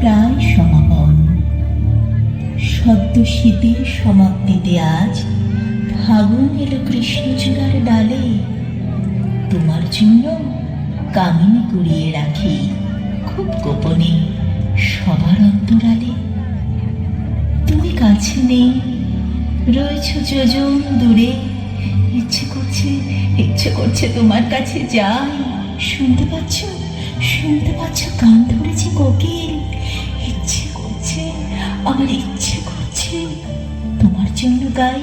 প্রায় সমাপন। সদ্য শীতের সমাপ্তিতে আজ ফাগুন এলো কৃষ্ণচূড়ার ডালে। তোমার জন্য কামিনী কুড়িয়ে রাখি খুব গোপনে সবার অন্তরালে। তুমি কাছে নেই, রয়েছ যজন দূরে। ইচ্ছে করছে ইচ্ছে করছে তোমার কাছে যাই। শুনতে পাচ্ছ শুনতে পাচ্ছ, কান ধরেছি কোকিল। অনেক ইচ্ছে করছে। তোমার জন্য গাই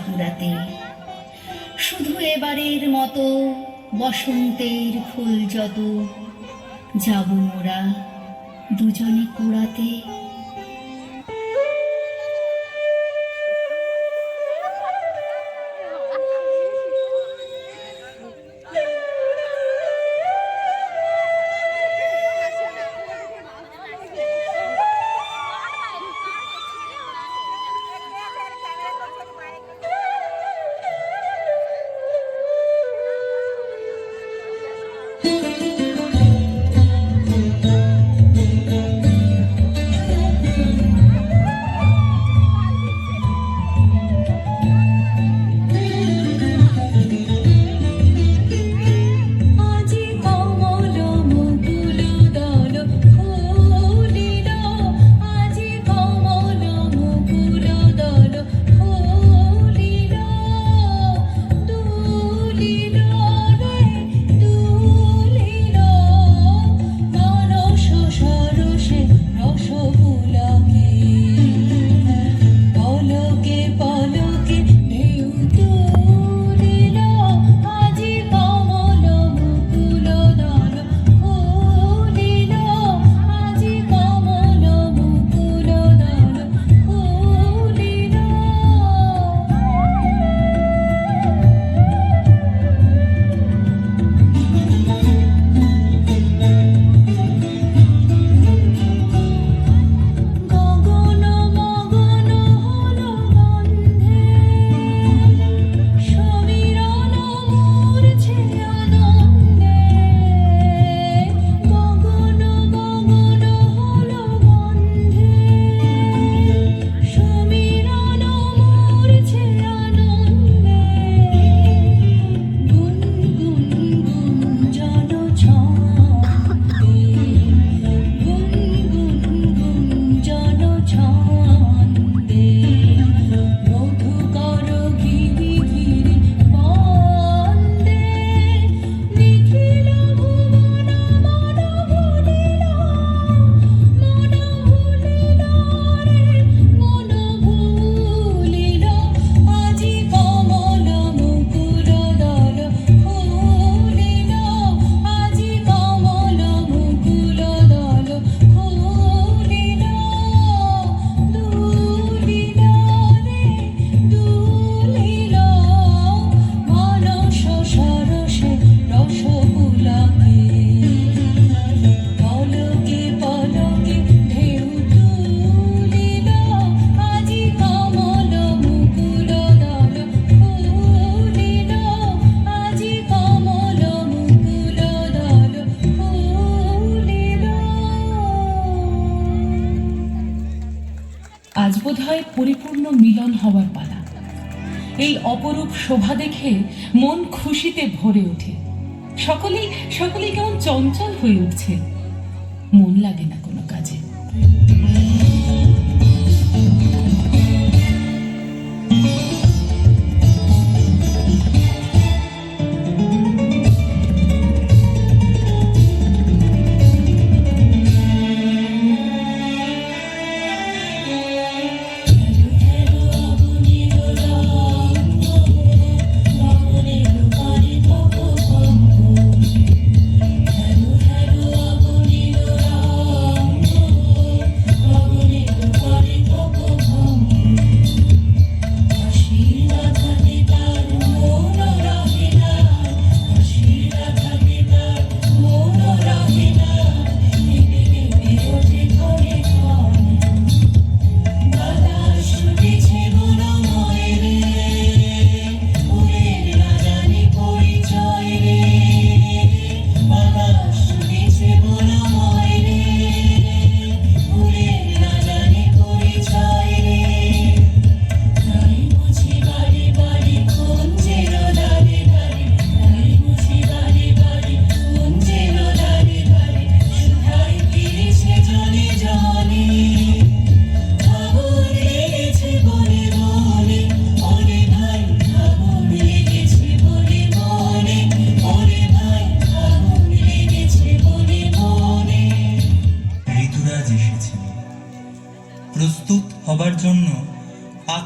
ফুরাতে শুধু এবারের মতো বসন্তের ফুল যত যাব মোরা দুজনে কুড়াতে। এই অপরূপ শোভা দেখে মন খুশিতে ভরে ওঠে। সকলেই সকলেই কেমন চঞ্চল হয়ে উঠছে। মন লাগে না।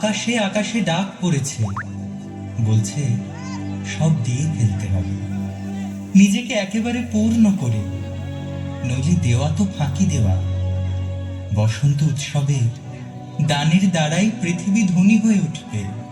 আকাশে আকাশে ডাক পড়েছে। বলছে, সব দিয়ে ফেলতে হবে। নিজেকে একেবারে পূর্ণ করে। নইলে দেওয়া তো ফাঁকি দেওয়া। বসন্ত উৎসবে দানের দ্বারাই পৃথিবী ধনী হয়ে উঠবে।